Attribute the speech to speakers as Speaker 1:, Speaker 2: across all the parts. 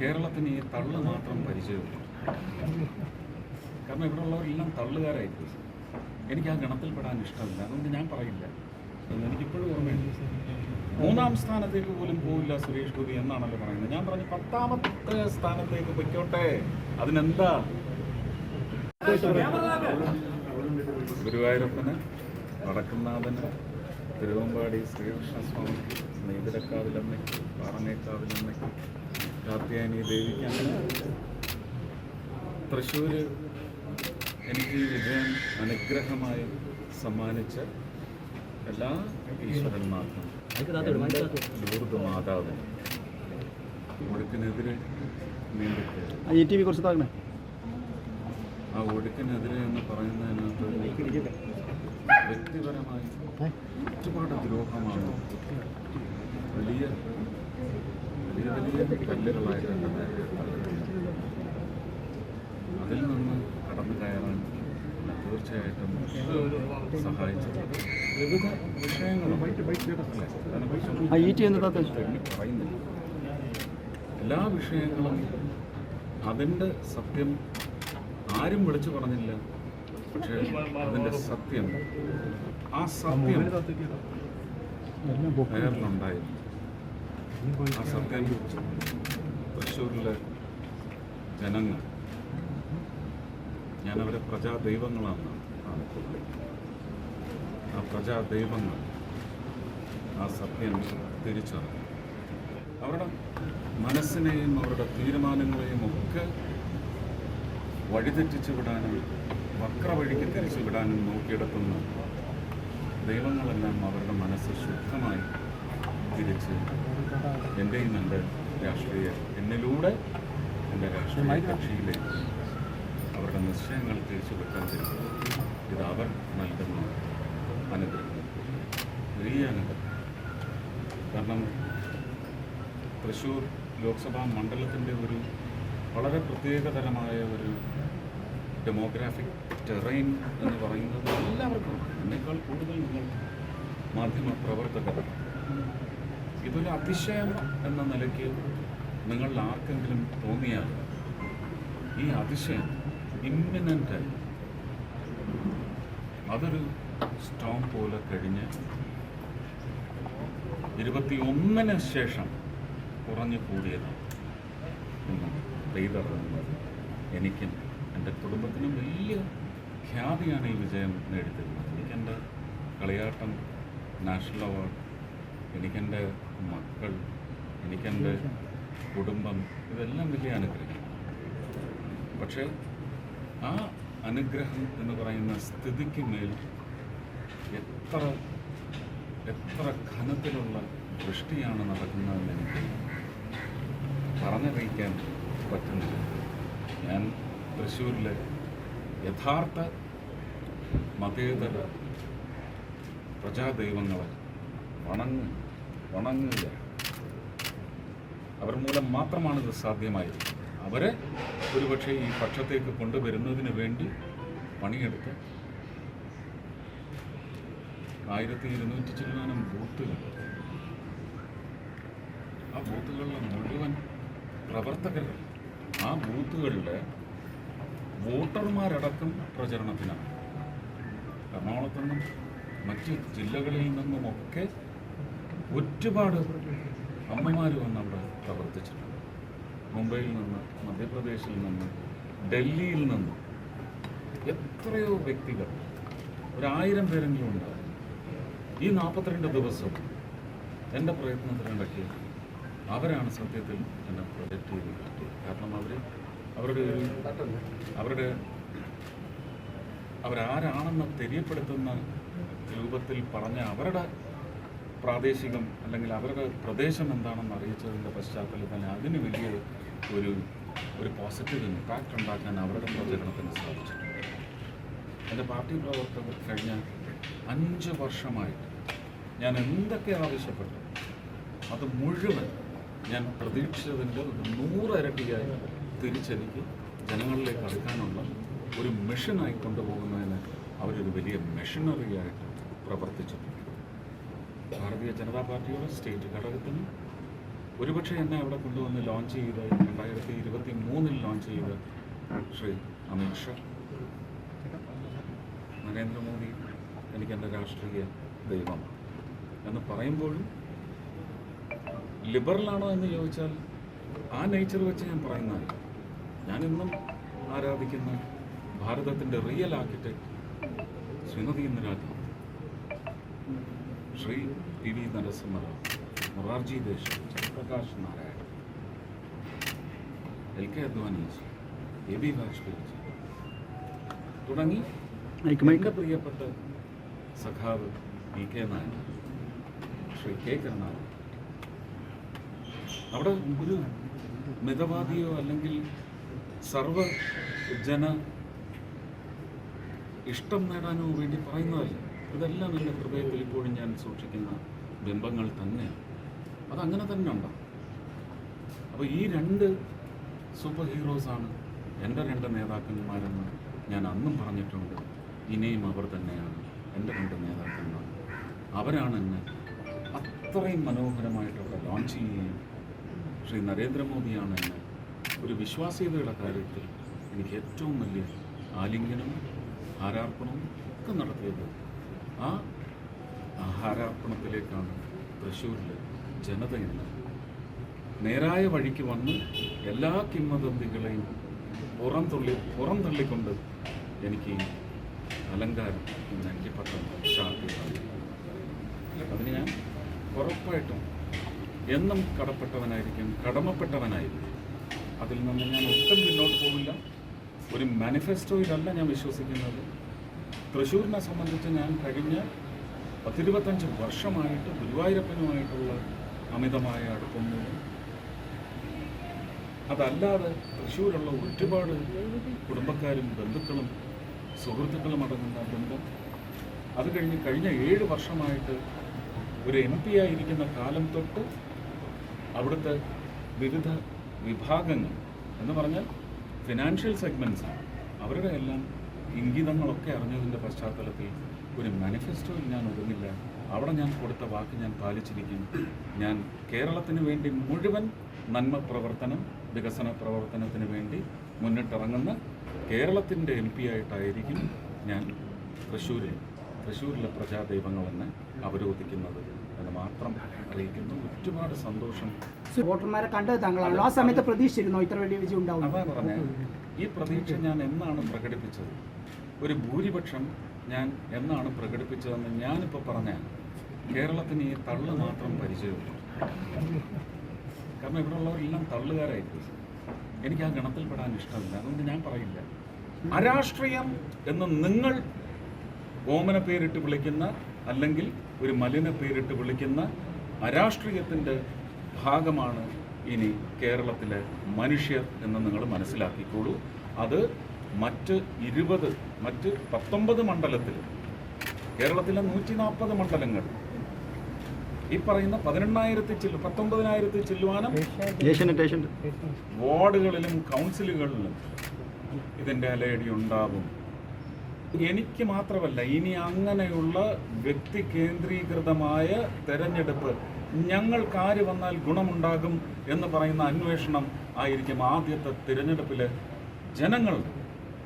Speaker 1: കേരളത്തിന് ഈ തള്ളു മാത്രം പരിചയമുള്ളൂ കാരണം ഇവിടെ ഉള്ളവരെല്ലാം തള്ളുകാരായിരിക്കും. എനിക്ക് ആ ഗണത്തിൽപ്പെടാൻ ഇഷ്ടമില്ല. അതുകൊണ്ട് ഞാൻ പറയില്ല. എനിക്കിപ്പോഴും ഓർമ്മയുണ്ട്. മൂന്നാം സ്ഥാനത്തേക്ക് പോലും പോവില്ല സുരേഷ് ഗോപി എന്നാണല്ലോ പറയുന്നത്. ഞാൻ പറഞ്ഞു പത്താമത്തെ സ്ഥാനത്തേക്ക് പൊയ്ക്കോട്ടെ. അതിനെന്താ? ഗുരുവായൂരപ്പന് വടക്കുന്നാഥന് തിരുവമ്പാടി ശ്രീകൃഷ്ണസ്വാമിക്ക് നെയ്തിരക്കാവിലമ്മയ്ക്ക് പാറമേക്കാവിലമ്മയ്ക്ക് കാർത്യായനി ദേവിക്ക് അങ്ങനെ തൃശ്ശൂർ എനിക്ക് വിജയം അനുഗ്രഹമായി സമ്മാനിച്ച എല്ലാ ഈശ്വരന്മാർക്കും. ലൂർദ് മാതാവിന് ഒഴുക്കിനെതിരെ നീണ്ടിട്ട്
Speaker 2: കുറച്ച് താങ്ങണേ
Speaker 1: ആ ഒഴുക്കിനെതിരെ എന്ന് പറയുന്നതിനകത്ത് വ്യക്തിപരമായി ഒരുപാട് ദ്രോഹമാണ്. വലിയ വലിയ വലിയ തള്ളുന്നത്. അതിൽ നിന്ന് കടന്നു കയറാൻ തീർച്ചയായിട്ടും സഹായിച്ചത് വിവിധ വിഷയങ്ങളും പറയുന്നില്ല. എല്ലാ വിഷയങ്ങളും അതിന്റെ സത്യം ആരും വിളിച്ചു പറഞ്ഞില്ല. പക്ഷേ അതിന്റെ സത്യം ആ സത്യം കേരളം ആ സത്യം തൃശ്ശൂരിലെ ജനങ്ങൾ. ഞാൻ അവരെ പ്രജാ ദൈവങ്ങളാണ് ആ പ്രജാ ദൈവങ്ങൾ ആ സത്യം തിരിച്ചറിഞ്ഞു. അവരുടെ മനസ്സിനെയും അവരുടെ തീരുമാനങ്ങളെയും ഒക്കെ വഴിതെറ്റിച്ചു വിടാനും വക്രവഴിക്ക് തിരിച്ചു വിടാനും നോക്കിയെടുക്കുന്ന ദൈവങ്ങളെല്ലാം അവരുടെ മനസ്സ് ശുദ്ധമായി തിരിച്ച് എന്റെയും എന്റെ രാഷ്ട്രീയ എന്നിലൂടെ എന്റെ രാഷ്ട്രീയ കക്ഷിയിലേക്ക് അവരുടെ നിശ്ചയങ്ങൾ തിരിച്ചു വെക്കാതിരിക്കുക ഇത് അവർ നൽകുന്ന അനുഗ്രഹം. വലിയ അനുഗ്രഹം. കാരണം തൃശ്ശൂർ ലോക്സഭാ മണ്ഡലത്തിന്റെ ഒരു വളരെ പ്രത്യേകതരമായ ഒരു ഡെമോഗ്രാഫിക് ടെറൈൻ എന്ന് പറയുന്നത് എല്ലാവർക്കും എന്നേക്കാൾ കൂടുതൽ നിങ്ങൾ മാധ്യമ പ്രവർത്തകർ ഇതൊരു അതിശയം എന്ന നിലയ്ക്ക് നിങ്ങളിൽ ആർക്കെങ്കിലും തോന്നിയാൽ ഈ അതിശയം ഇമ്മിനന്റ് അതൊരു സ്റ്റോം പോലെ കഴിഞ്ഞ് ഇരുപത്തി ഒന്നിന് ശേഷം കുറഞ്ഞു കൂടിയതാണ് പെയ്തിറങ്ങുന്നത് എനിക്കും എന്റെ കുടുംബത്തിനും വലിയ ഖ്യാതിയാണ് ഈ വിജയം നേടിത്തരുന്നത്. എനിക്കെന്റെ കളിയാട്ടം നാഷണൽ അവാർഡ് എനിക്കെന്റെ മക്കൾ എനിക്കെന്റെ കുടുംബം ഇതെല്ലാം വലിയ അനുഗ്രഹം. പക്ഷേ ആ അനുഗ്രഹം എന്ന് പറയുന്ന സ്ഥിതിക്ക് മേൽ എത്ര എത്ര ഘനത്തിലുള്ള വൃഷ്ടിയാണ് നടക്കുന്നതെന്ന് എനിക്ക് പറഞ്ഞറിയിക്കാൻ പറ്റുന്നില്ല. ഞാൻ തൃശ്ശൂരിലെ യഥാർത്ഥ മതേതര പ്രജാദൈവങ്ങളെ വണങ്ങ്. വണങ്ങുക. അവർ മൂലം മാത്രമാണ് ഇത് സാധ്യമായത്. അവരെ ഒരുപക്ഷെ ഈ പക്ഷത്തേക്ക് കൊണ്ടുവരുന്നതിന് വേണ്ടി പണിയെടുത്ത് ആയിരത്തി ഇരുന്നൂറ്റി ചില്ലാനം ബൂത്തുകൾ. ആ ബൂത്തുകളിലെ മുഴുവൻ പ്രവർത്തകർ ആ ബൂത്തുകളിലെ വോട്ടർമാരടക്കം പ്രചരണത്തിനാണ്. എറണാകുളത്തു നിന്നും മറ്റ് ജില്ലകളിൽ നിന്നുമൊക്കെ ഒരുപാട് അമ്മമാർ വന്ന് അവിടെ പ്രവർത്തിച്ചിട്ടുണ്ട്. മുംബൈയിൽ നിന്ന് മധ്യപ്രദേശിൽ നിന്ന് ഡൽഹിയിൽ നിന്ന് എത്രയോ വ്യക്തികൾ ഒരായിരം പേരെങ്കിലും ഉണ്ടാവും. ഈ നാൽപ്പത്തിരണ്ട് ദിവസം എന്റെ പ്രയത്നത്തിനിടയ്ക്ക് അവരാണ് സത്യത്തിൽ എന്നെ പ്രൊജക്റ്റ് ചെയ്ത് കിട്ടിയത്. കാരണം അവർ അവരുടെ ഒരു അവരുടെ അവരാരാണെന്ന് തെര്യപ്പെടുത്തുന്ന രൂപത്തിൽ പറഞ്ഞ അവരുടെ പ്രാദേശികം അല്ലെങ്കിൽ അവരുടെ പ്രദേശം എന്താണെന്ന് അറിയിച്ചതിന്റെ പശ്ചാത്തലത്തിൽ തന്നെ അതിന് വലിയ ഒരു ഒരു പോസിറ്റീവ് ഇമ്പാക്റ്റ് ഉണ്ടാക്കാൻ അവരുടെ പ്രചരണത്തിന് സാധിച്ചിട്ടുണ്ട്. എന്റെ പാർട്ടി പ്രവർത്തകർ കഴിഞ്ഞ അഞ്ച് വർഷമായിട്ട് ഞാൻ എന്തൊക്കെ ആവശ്യപ്പെട്ടു അത് മുഴുവൻ ഞാൻ പ്രതീക്ഷിച്ചതിന്റെ നൂറരട്ടിയായി തിരിച്ചെനിക്ക് ജനങ്ങളിലേക്ക് അടുക്കാനുള്ള ഒരു മിഷനായി കൊണ്ടുപോകുന്നതിന് അവരൊരു വലിയ മെഷീനറിയായിട്ട് പ്രവർത്തിച്ചിട്ടുണ്ട്. ഭാരതീയ ജനതാ പാർട്ടിയുടെ സ്റ്റേറ്റ് ഘടകത്തിന് ഒരുപക്ഷെ എന്നെ അവിടെ കൊണ്ടുവന്ന് ലോഞ്ച് ചെയ്ത് രണ്ടായിരത്തി ഇരുപത്തി മൂന്നിൽ ലോഞ്ച് ചെയ്ത് ശ്രീ അമിത് ഷാ. നരേന്ദ്രമോദി എനിക്ക് എന്റെ രാഷ്ട്രീയ ദൈവം എന്ന് പറയുമ്പോഴും ലിബറലാണോ എന്ന് ചോദിച്ചാൽ ആ നേച്ചർ വെച്ച് ഞാൻ പറയുന്നതല്ല. ഞാൻ ഇന്നും ആരാധിക്കുന്ന ഭാരതത്തിന്റെ real architect Shrimati Indira Gandhi. Shri P V Narasimha Rao Morarji Desai Jayaprakash Narayan L K Advaniji A B Vajpeyiji തുടങ്ങി എന്റെ പ്രിയപ്പെട്ട സഖാവ് P K Nair Shri K Karunakaran. അവിടെ ഒരു മിതവാദിയോ അല്ലെങ്കിൽ സർവ ജന ഇഷ്ടം നേടാനോ വേണ്ടി പറയുന്നതല്ല. ഇതെല്ലാം എന്റെ ഹൃദയത്തിൽ ഇപ്പോഴും ഞാൻ സൂക്ഷിക്കുന്ന ബിംബങ്ങൾ തന്നെയാണ്. അതങ്ങനെ തന്നെ ഉണ്ടാവും അപ്പോൾ ഈ രണ്ട് സൂപ്പർ ഹീറോസാണ് എന്റെ രണ്ട് നേതാക്കന്മാരെന്ന് ഞാൻ അന്നും പറഞ്ഞിട്ടുണ്ട്. ഇനിയും അവർ തന്നെയാണ് എന്റെ രണ്ട് നേതാക്കന്മാർ. അവരാണ് എന്നെ അത്രയും മനോഹരമായിട്ട് അവിടെ ലോഞ്ച് ചെയ്യുകയും ശ്രീ നരേന്ദ്രമോദിയാണ് എന്നെ ഒരു വിശ്വാസ്യതയുടെ കാര്യത്തിൽ എനിക്ക് ഏറ്റവും വലിയ ആലിംഗനവും ആരാർപ്പണവും ഒക്കെ നടത്തിയത് ആ ആഹാരാർപ്പണത്തിലേക്കാണ് തൃശ്ശൂരിൽ ജനത എന്ന് നേരായ വഴിക്ക് വന്ന് എല്ലാ കിംവദന്തികളെയും പുറം തുള്ളി പുറം തള്ളിക്കൊണ്ട് എനിക്ക് അലങ്കാരം എനിക്ക് പട്ടം ഷാർട്ടി അതിന് ഞാൻ ഉറപ്പായിട്ടും എന്നും കടപ്പെട്ടവനായിരിക്കും കടമപ്പെട്ടവനായിരിക്കും. അതിൽ നിന്ന് ഞാൻ ഒട്ടും പിന്നോട്ട് പോകില്ല ഒരു മാനിഫെസ്റ്റോയിലല്ല ഞാൻ വിശ്വസിക്കുന്നത്. തൃശ്ശൂരിനെ സംബന്ധിച്ച് ഞാൻ കഴിഞ്ഞ പത്തിരുപത്തഞ്ച് വർഷമായിട്ട് ഗുരുവായൂരപ്പനുമായിട്ടുള്ള അമിതമായ അടുപ്പം മൂലം അതല്ലാതെ തൃശ്ശൂരുള്ള ഒരുപാട് കുടുംബക്കാരും ബന്ധുക്കളും സുഹൃത്തുക്കളും അടങ്ങുന്ന ബന്ധം. അത് കഴിഞ്ഞ് കഴിഞ്ഞ ഏഴ് വർഷമായിട്ട് ഒരു എം പി ആയിരിക്കുന്ന കാലം തൊട്ട് അവിടുത്തെ വിവിധ വിഭാഗങ്ങൾ എന്ന് പറഞ്ഞാൽ ഫിനാൻഷ്യൽ സെഗ്മെന്റ്സ് അവരുടെ എല്ലാം ഇംഗിതങ്ങളൊക്കെ അറിഞ്ഞതിന്റെ പശ്ചാത്തലത്തിൽ ഒരു മാനിഫെസ്റ്റോയിൽ ഞാൻ ഒതുങ്ങില്ല അവിടെ ഞാൻ കൊടുത്ത വാക്ക് ഞാൻ പാലിച്ചിരിക്കും. ഞാൻ കേരളത്തിന് വേണ്ടി മുഴുവൻ നന്മ പ്രവർത്തനം വികസന പ്രവർത്തനത്തിന് വേണ്ടി മുന്നിട്ടിറങ്ങുന്ന കേരളത്തിന്റെ എം പി ആയിട്ടായിരിക്കും ഞാൻ തൃശ്ശൂരിൽ തൃശ്ശൂരിലെ പ്രജാദൈവങ്ങൾ എന്നെ അവരോധിക്കുന്നത്. എന്ന് മാത്രം അറിയിക്കുന്നു. ഒരുപാട് സന്തോഷം.
Speaker 2: വോട്ടർമാരെ കണ്ടത് താങ്കളാണല്ലോ ആ സമയത്ത് പ്രതീക്ഷിച്ചിരുന്നോ? ഇത്ര വലിയ വിജയം ഉണ്ടാവും.
Speaker 1: അതാ ഈ പ്രതീക്ഷ ഞാൻ എന്നാണ് പ്രകടിപ്പിച്ചത്? ഒരു ഭൂരിപക്ഷം ഞാൻ എന്നാണ് പ്രകടിപ്പിച്ചതെന്ന് ഞാനിപ്പോൾ പറഞ്ഞാൽ കേരളത്തിന് ഈ തള്ളു മാത്രം പരിചയമുള്ളൂ. കാരണം ഇവിടെ ഉള്ളവരെല്ലാം തള്ളുകാരായിരിക്കും. എനിക്ക് ആ ഗണത്തിൽപ്പെടാൻ ഇഷ്ടമില്ല. അതുകൊണ്ട് ഞാൻ പറയില്ല. അരാഷ്ട്രീയം എന്ന് നിങ്ങൾ ഓമന പേരിട്ട് വിളിക്കുന്ന അല്ലെങ്കിൽ ഒരു മലിന പേരിട്ട് വിളിക്കുന്ന അരാഷ്ട്രീയത്തിന്റെ ഭാഗമാണ് ഇനി കേരളത്തിലെ മനുഷ്യർ എന്ന് നിങ്ങൾ മനസ്സിലാക്കിക്കോളൂ. അത് മറ്റ് ഇരുപത് മറ്റ് പത്തൊമ്പത് മണ്ഡലത്തിൽ കേരളത്തിലെ നൂറ്റി നാൽപ്പത് മണ്ഡലങ്ങൾ. ഈ പറയുന്ന പതിനെണ്ണായിരത്തി ചില്ലു പത്തൊമ്പതിനായിരത്തി ചില്ലുവാനം വാർഡുകളിലും കൗൺസിലുകളിലും ഇതിന്റെ അലയടി ഉണ്ടാകും. എനിക്ക് മാത്രമല്ല ഇനി അങ്ങനെയുള്ള വ്യക്തി കേന്ദ്രീകൃതമായ തെരഞ്ഞെടുപ്പ് ഞങ്ങൾക്ക് ആര് വന്നാൽ ഗുണമുണ്ടാകും എന്ന് പറയുന്ന അന്വേഷണം ആയിരിക്കും ആദ്യത്തെ തിരഞ്ഞെടുപ്പിലെ ജനങ്ങൾ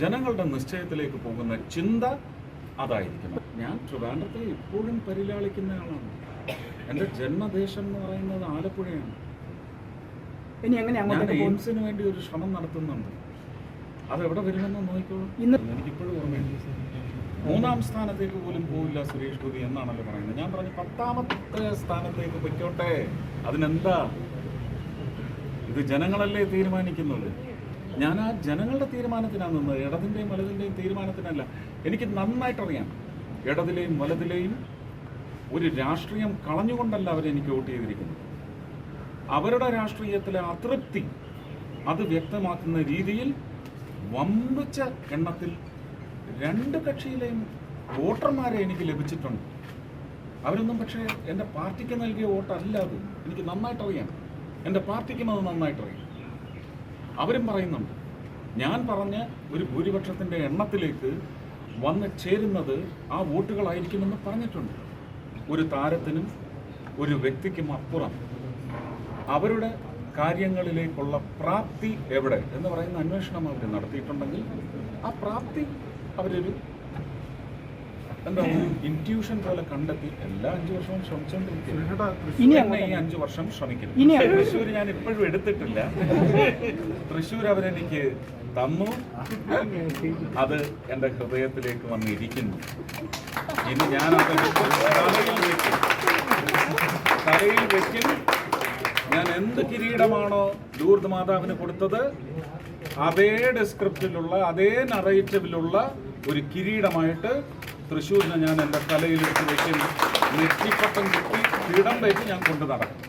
Speaker 1: ജനങ്ങളുടെ നിശ്ചയത്തിലേക്ക് പോകുന്ന ചിന്ത അതായിരിക്കണം. ഞാൻ ട്രിവാൻഡ്രത്തെ ഇപ്പോഴും പരിലാളിക്കുന്ന ആളാണ്. എന്റെ ജന്മദേശം എന്ന് പറയുന്നത് ആലപ്പുഴയാണ്. ഞാൻ എയിംസിന് വേണ്ടി ഒരു ശ്രമം നടത്തുന്നുണ്ട്. അതെവിടെ വരുമെന്ന് നോക്കിക്കോളൂ. എനിക്കിപ്പോഴും ഓർമ്മയുണ്ട്. മൂന്നാം സ്ഥാനത്തേക്ക് പോലും പോവില്ല സുരേഷ് ഗോപി എന്നാണല്ലോ പറയുന്നത്. ഞാൻ പറഞ്ഞു പത്താമത്തെ സ്ഥാനത്തേക്ക് പൊയ്ക്കോട്ടെ. അതിനെന്താ? ഇത് ജനങ്ങളല്ലേ തീരുമാനിക്കുന്നത്? ഞാൻ ആ ജനങ്ങളുടെ തീരുമാനത്തിനാണ് നിന്നത്. ഇടതിന്റെയും വലതിന്റെയും തീരുമാനത്തിനല്ല. എനിക്ക് നന്നായിട്ടറിയാം. ഇടതിലെയും വലതിലെയും ഒരു രാഷ്ട്രീയം കളഞ്ഞുകൊണ്ടല്ല അവരെനിക്ക് വോട്ട് ചെയ്തിരിക്കുന്നത്. അവരുടെ രാഷ്ട്രീയത്തിലെ അതൃപ്തി അത് വ്യക്തമാക്കുന്ന രീതിയിൽ വമ്പിച്ച എണ്ണത്തിൽ രണ്ട് കക്ഷിയിലെയും വോട്ടർമാരെ എനിക്ക് ലഭിച്ചിട്ടുണ്ട്. അവരൊന്നും പക്ഷേ എന്റെ പാർട്ടിക്ക് നൽകിയ വോട്ടല്ല അത്. എനിക്ക് നന്നായിട്ടറിയാം. എന്റെ പാർട്ടിക്കും അത് നന്നായിട്ടറിയാം. അവരും പറയുന്നുണ്ട്. ഞാൻ പറഞ്ഞ ഒരു ഭൂരിപക്ഷത്തിന്റെ എണ്ണത്തിലേക്ക് വന്ന് ചേരുന്നത് ആ വോട്ടുകളായിരിക്കുമെന്ന് പറഞ്ഞിട്ടുണ്ട്. ഒരു താരത്തിനും ഒരു വ്യക്തിക്കും അപ്പുറം. അവരുടെ കാര്യങ്ങളിലേക്കുള്ള പ്രാപ്തി എവിടെ എന്ന് പറയുന്ന അന്വേഷണം അവർ നടത്തിയിട്ടുണ്ടെങ്കിൽ ആ പ്രാപ്തി അവരൊരു എന്താ ഇന്റ്യൂഷൻ പോലെ കണ്ടെത്തി എല്ലാ അഞ്ചു വർഷവും ശ്രമിച്ചോണ്ടിരിക്കുന്നു ഈ അഞ്ചു വർഷം ശ്രമിക്കുന്നു തൃശ്ശൂർ ഞാൻ ഇപ്പോഴും എടുത്തിട്ടില്ല. തൃശ്ശൂർ അവരെനിക്ക് തന്നു. അത് എന്റെ ഹൃദയത്തിലേക്ക് വന്നിരിക്കുന്നു. ഇനി ഞാൻ അത് തലയിൽ വെക്കും. തലയിൽ വെക്കും ഞാൻ എന്ത് കിരീടമാണോ ദൂർദ് മാതാവിന് കൊടുത്തത് അതേ ഡെസ്ക്രിപ്റ്റിലുള്ള അതേ നറേറ്റീവിലുള്ള ഒരു കിരീടമായിട്ട് തൃശ്ശൂരിനെ ഞാൻ എന്റെ തലയിലെടുത്ത് വെക്കും. നെറ്റിപ്പട്ടം കിട്ടി കിടം വെച്ച് ഞാൻ കൊണ്ടു നടക്കും.